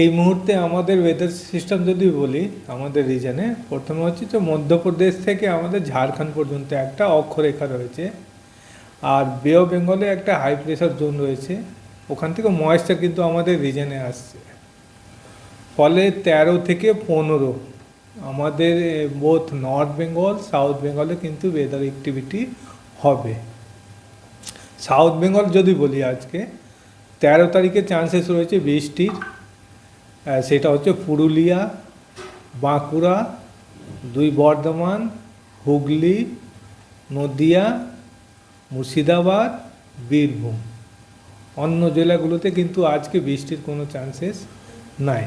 এই মুহূর্তে আমাদের ওয়েদার সিস্টেম যদি বলি, আমাদের রিজনে প্রথমে হচ্ছে যে মধ্যপ্রদেশ থেকে আমাদের ঝাড়খণ্ড পর্যন্ত একটা অক্ষরেখা রয়েছে আর বে অফ বেঙ্গলে একটা হাই প্রেশার জোন রয়েছে। ওখান থেকে ময়েশ্চার কিন্তু আমাদের রিজনে আসছে। ফলে তেরো থেকে পনেরো আমাদের বোথ নর্থ বেঙ্গল সাউথ বেঙ্গলে কিন্তু ওয়েদার অ্যাক্টিভিটি হবে। সাউথ বেঙ্গল যদি বলি আজকে তেরো তারিখে চান্সেস রয়েছে বৃষ্টির। সেটা হচ্ছে পুরুলিয়া, বাঁকুড়া, দুই বর্ধমান, হুগলি, নদিয়া, মুর্শিদাবাদ, বীরভূম। অন্য জেলাগুলোতে কিন্তু আজকে বৃষ্টির কোনো চান্সেস নাই।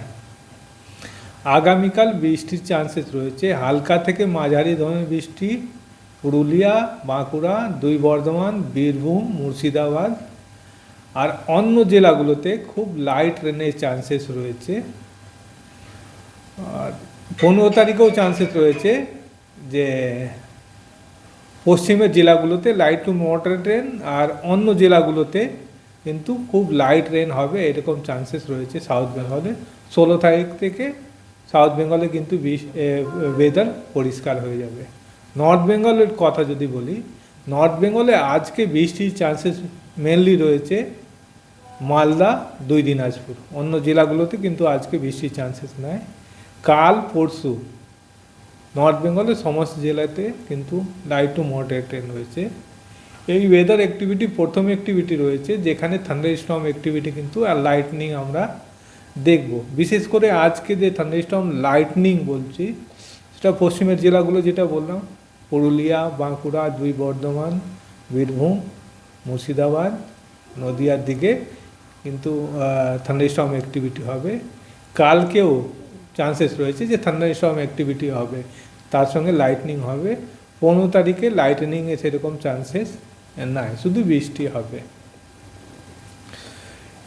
আগামীকাল বৃষ্টির চান্সেস রয়েছে। হালকা থেকে মাঝারি ধরনের বৃষ্টি পুরুলিয়া, বাঁকুড়া, দুই বর্ধমান, বীরভূম, মুর্শিদাবাদ আর অন্য জেলাগুলোতে খুব লাইট রেনের চান্সেস রয়েছে। আর পনেরো তারিখেও চান্সেস রয়েছে যে পশ্চিমের জেলাগুলোতে লাইট টু মডারেট রেন আর অন্য জেলাগুলোতে কিন্তু খুব লাইট রেন হবে, এরকম চান্সেস রয়েছে সাউথ বেঙ্গলে ষোলো তারিখ থেকে সাউথ বেঙ্গলে কিন্তু ওয়েদার পরিষ্কার হয়ে যাবে। নর্থ বেঙ্গলের কথা যদি বলি নর্থ বেঙ্গলে আজকে বৃষ্টির চান্সেস মেনলি রয়েছে মালদা, দুই দিনাজপুর। অন্য জেলাগুলোতে কিন্তু আজকে বৃষ্টির চান্সেস নাই। কাল পরশু নর্থ বেঙ্গলের সমস্ত জেলাতে কিন্তু লাইট টু মডারেট রেন রয়েছে। এই ওয়েদার অ্যাক্টিভিটি প্রথম অ্যাক্টিভিটি রয়েছে, যেখানে থান্ডার স্টর্ম অ্যাক্টিভিটি কিন্তু আর লাইটনিং আমরা দেখব। বিশেষ করে আজকে যে থান্ডার স্টর্ম লাইটনিং বলছি, সেটা পশ্চিমের জেলাগুলো যেটা বললাম, পুরুলিয়া, বাঁকুড়া, দুই বর্ধমান, বীরভূম, মুর্শিদাবাদ, নদিয়ার দিকে কিন্তু থান্ডার স্টর্ম অ্যাক্টিভিটি হবে। কালকেও চান্সেস রয়েছে যে থান্ডার স্টর্ম অ্যাক্টিভিটি হবে। তার সঙ্গে লাইটনিং হবে। পনেরো তারিখে লাইটনিংয়ে সেরকম চান্সেস নাই, শুধু বৃষ্টি হবে।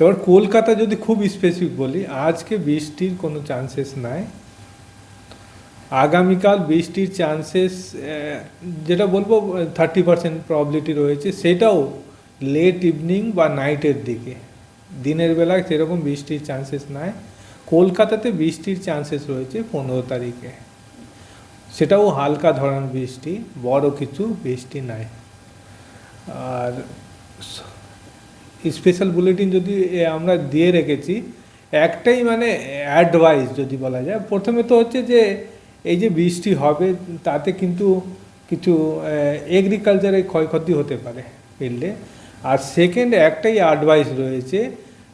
এবার কলকাতা যদি খুব স্পেসিফিক বলি, আজকে বৃষ্টির কোনো চান্সেস নাই। আগামীকাল বৃষ্টির চান্সেস যেটা বলব থার্টি পার্সেন্ট প্রবলিটি রয়েছে, সেটাও লেট ইভিনিং বা নাইটের দিকে। দিনের বেলায় সেরকম বৃষ্টির চান্সেস নাই। কলকাতাতে বৃষ্টির চান্সেস রয়েছে পনেরো তারিখে। সেটাও হালকা ধরনের বৃষ্টি, বড় কিছু বৃষ্টি নাই। আর স্পেশাল বুলেটিন যদি আমরা দিয়ে রেখেছি, একটাই মানে অ্যাডভাইস যদি বলা যায়, প্রথমে তো হচ্ছে যে এই যে বৃষ্টি হবে, তাতে কিন্তু কিছু এগ্রিকালচারে ক্ষয়ক্ষতি হতে পারে। ফিল্ডে আর সেকেন্ড একটাই অ্যাডভাইস রয়েছে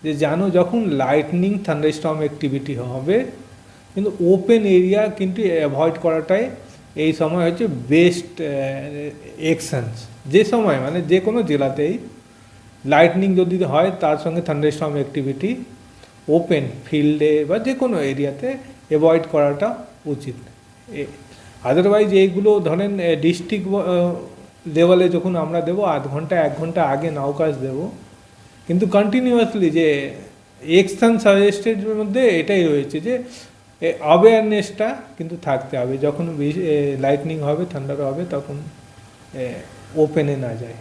যে জানো যখন লাইটনিং থান্ডারস্টর্ম অ্যাক্টিভিটি হবে, কিন্তু ওপেন এরিয়া কিন্তু অ্যাভয়েড করাটাই এই সময় হচ্ছে বেস্ট একশনস যে সময় মানে যে কোনো জেলাতেই লাইটনিং যদি হয়, তার সঙ্গে থান্ডারস্টর্ম অ্যাক্টিভিটি ওপেন ফিল্ডে বা যে কোনো এরিয়াতে অ্যাভয়েড করাটা উচিত। আদারওয়াইজ এইগুলো ধরেন ডিস্ট্রিক্ট লেভেলে যখন আমরা দেবো, আধ ঘণ্টা, এক ঘণ্টা আগে নাওকাজ দেব। কিন্তু কন্টিনিউয়াসলি যে এক্সান সাজেস্টের মধ্যে এটাই রয়েছে যে অ্যাওয়ারনেসটা কিন্তু থাকতে হবে। যখন লাইটনিং হবে ঠান্ডার হবে, তখন ওপেনে না যায়।